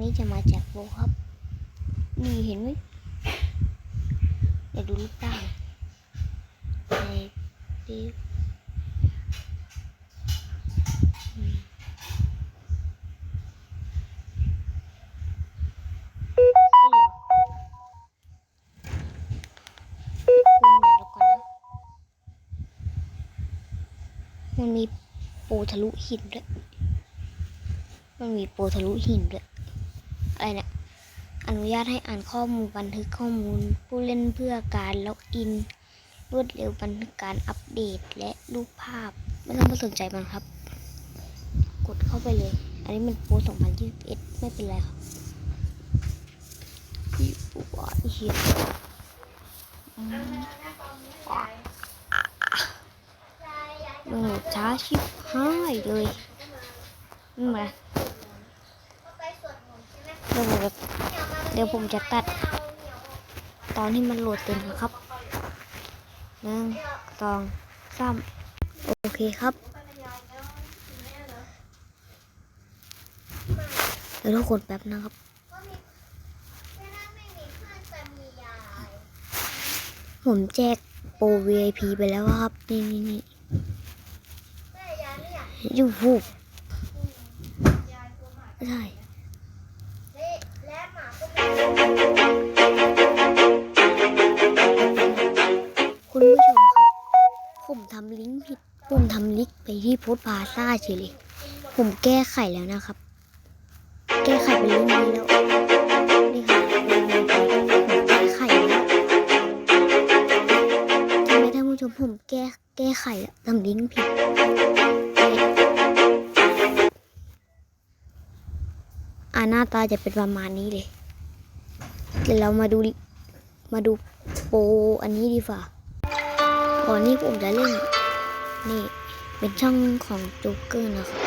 นี้จะมาแจกโบครับ นี่เห็นไหมเดี๋ยวดูรูปร่างในดิฟอืมเอ้ยเดี๋ยวคุณเดี๋ยวเราก่อนะมันมีปูทะลุหินด้วย มันมีปูทะลุหินด้วย อนุญาตให้อ่านข้อมูลบันทึกข้อมูล ผู้เล่นเพื่อการล็อกอิน รวดเร็วบันทึกการอัปเดตและรูปภาพ ไม่ต้องไปสนใจมันครับ กดเข้าไปเลย อันนี้มันโปร2021 ไม่เป็นไรครับพี่ปูวาเฮียอืมโอ้ช้าชิบหายเลยนี่มาเดี๋ยวผมจะเดี๋ยวผมจะตัด ตอนที่มันโหลดเต็มนะครับหนึ่งสองสามโอเคครับเดี๋ยวทุกคนแป๊บนะครับผมแจกโปร VIP ไปแล้วครับ นี่นี่นี่ยูฟูใช่ คุณผู้ชมครับ ผมทำลิงก์ผิด ผมทำลิงก์ไปที่โพสต์พาซ่าเฉยเลย ผมแก้ไขแล้วนะครับ แก้ไขเป็นลิงก์นี้แล้ว นี่ค่ะผมแก้ไขแล้วทำไมท่านผู้ชมผมแก้แก้ไขแล้วทำลิงก์ผิดอ่าหน้าตาจะเป็นประมาณนี้เลย ดี๋ยวเรามาดูมาดูโปรอันนี้ดีกว่าก่อนนี้ผมจะเล่น นี่เป็นช่องของโจ๊กเกอร์นะครับ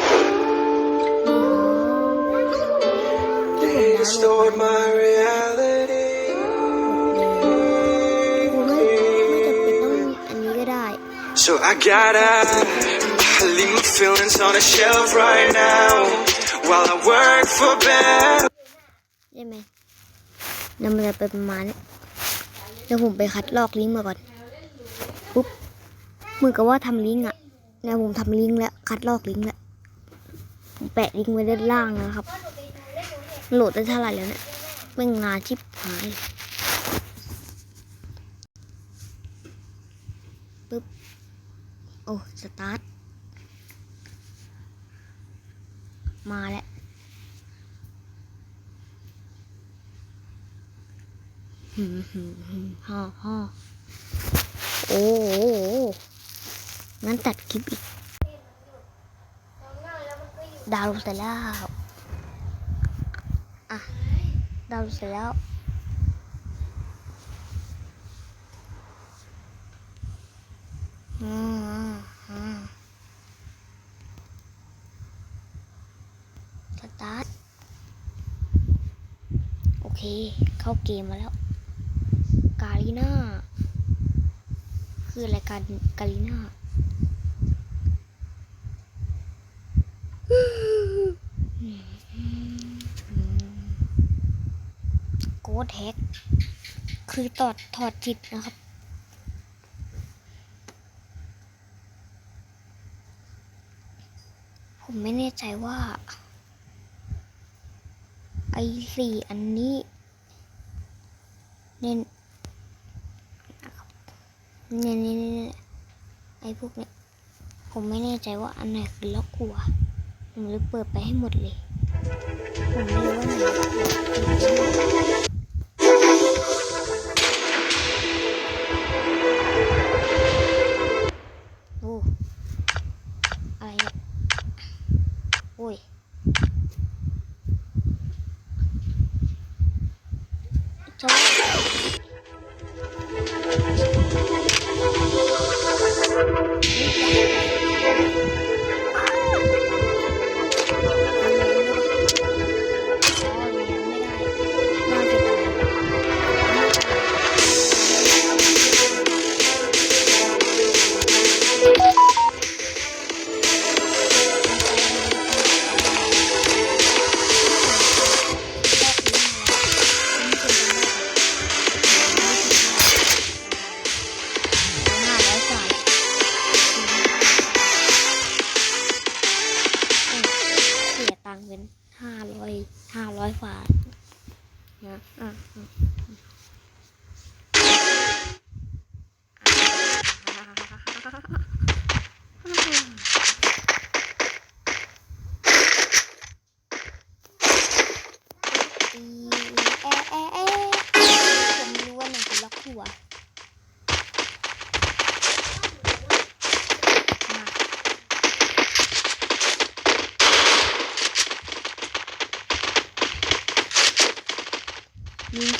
นี่ครับที่ผมดาวน์โหล Distort ดมา my reality. คุณไม่ไม่จำเป็นต้องอันนี้ก็ได้ So I gotta leave my feelings on a shelf right now while I work for better. ใช่ไหม แล้วมันจะเป็นประมาณนี้เดี๋ยวผมไปคัดลอกลิงก์มาก่อนปุ๊บเหมือนกับว่าทำลิงก์อะเนี่ยผมทำลิงก์แล้วคัดลอกลิงก์แล้วผมแปะลิงก์ไว้ด้านล่างนะครับ โหลดได้เท่าไหร่แล้วเนี่ยไม่งานชิบหายปุ๊บโอ้สตาร์ทมาแล้ว หืมหืมหืม ฮ่อฮ่อโอ้โหงั้นตัดคลิปอีก ดาวลดเสร็จแล้ว อะ ดาวลดเสร็จแล้วอืมอืมสตาร์ท โอเค เข้าเกมมาแล้ว กาลิน่า คืออะไรการกาลิน่าโกดแฮกคือตอดถอดจิตนะครับ ผมไม่แน่ใจว่า ไอสี่อันนี้เน้น เนี่ยเนี่ยเนี่ยไอ้พวกเนี้ยผมไม่แน่ใจว่าอันไหนคือล็อกหัวผมเลยเปิดไปให้หมดเลย ผมไม่รู้ว่าไหนล็อกหัวโอ้อะไรเนี่ยโอ้ยจบ Thank you.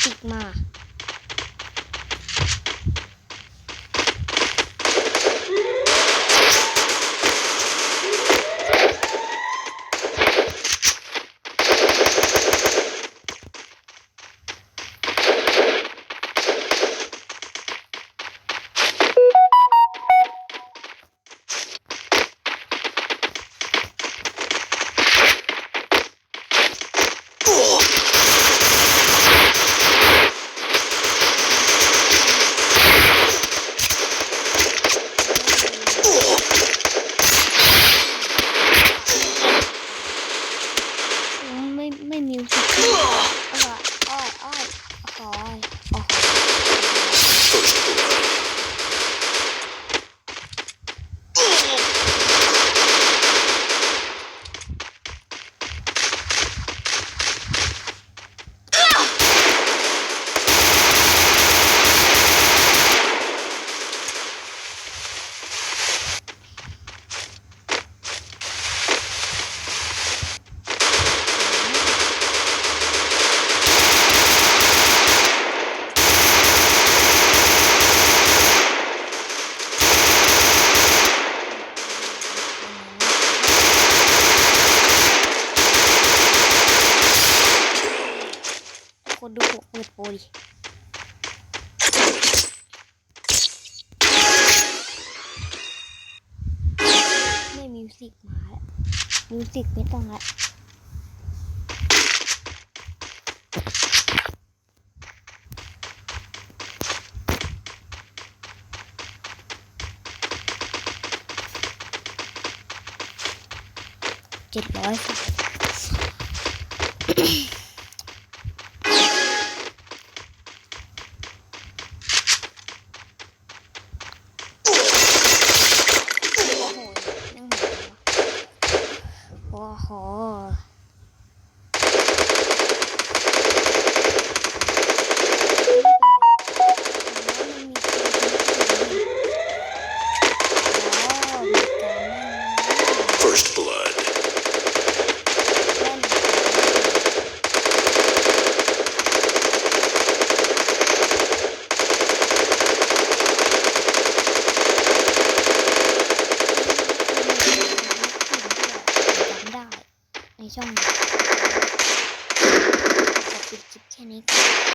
ติกมา ดิไม่มิวสิกมาแล้วมิวสิกไม่ต้องละเจ็ดร้อยสาม